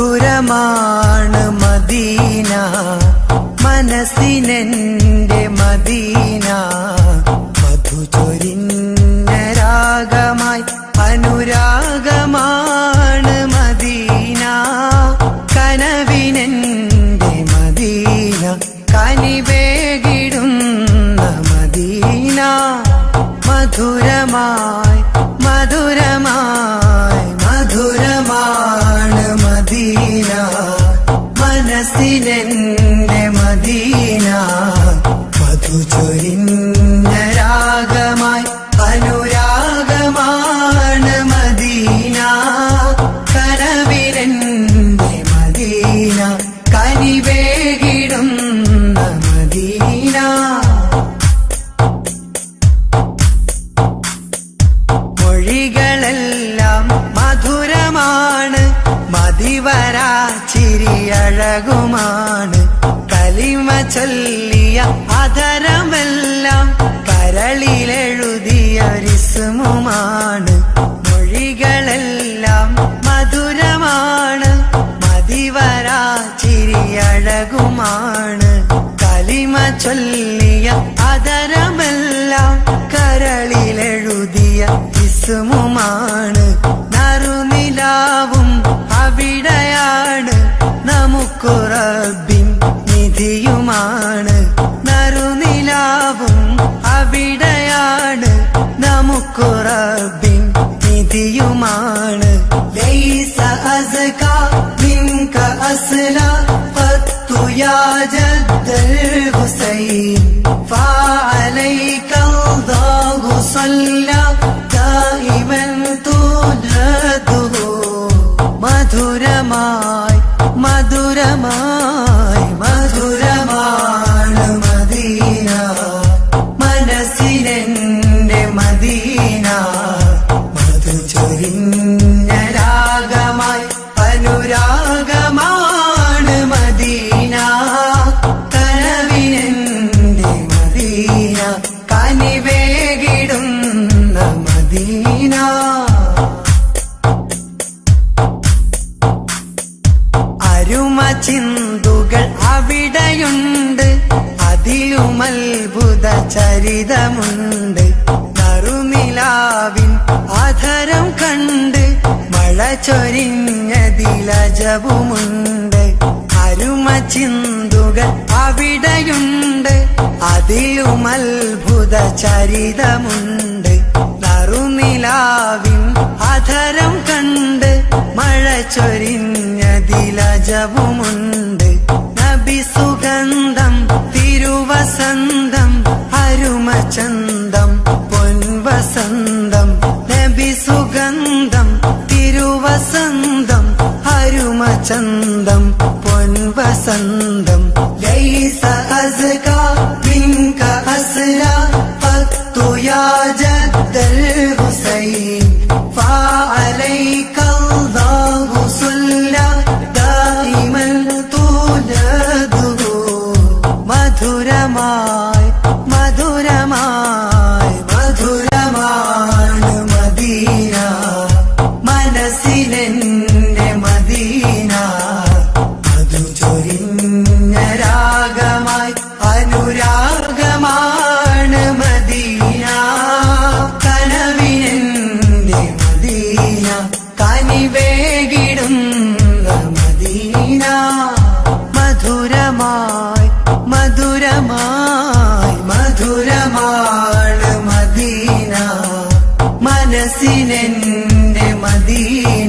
മധുരമാണ് Medina. മനസ്സിനെന്റെ Medina. മധുചൊരിഞ്ഞ രാഗമായി അനുരാഗമാണ് മദീന. കനവിനെന്റെ മദീന. കനിവേകിടുന്ന മദീന. മധുരമായി മധുരമായി മനസ്സിനെന്റെ മദീന ചിരിയഴകുമാണ് കലിമ ചൊല്ലിയ അധരമെല്ലാം കരളിലെഴുതിയൊരിസുമുമാണ് മൊഴികളെല്ലാം മധുരമാണ്. മതിവരാ ചിരിയഴകുമാണ്. കലിമ ചൊല്ലിയ വിധിയുമാണ് അസ്ല പത്തുയാ ജദ്ദൽ ഹുസൈൻ അതിലുമത്ഭുത ചരിതമുണ്ട് നറുനിലാവിൻ ആധരം കണ്ട് മഴ ചൊരിഞ്ഞതിലജവുമുണ്ട് അരുമ ചിന്തുകൾ അവിടെയുണ്ട്. അതിലുമത്ഭുത ചരിതമുണ്ട് നറുനിലാവിൻ ആധരം കണ്ട് മഴ ചൊരിഞ്ഞതിലജവുമുണ്ട് الندم ليس أزكى منك أسرى. قط يا جد الحسين. فعليك الله صلى دائما تناده مدهر ما മനസ്സിനെന്റെ മദീന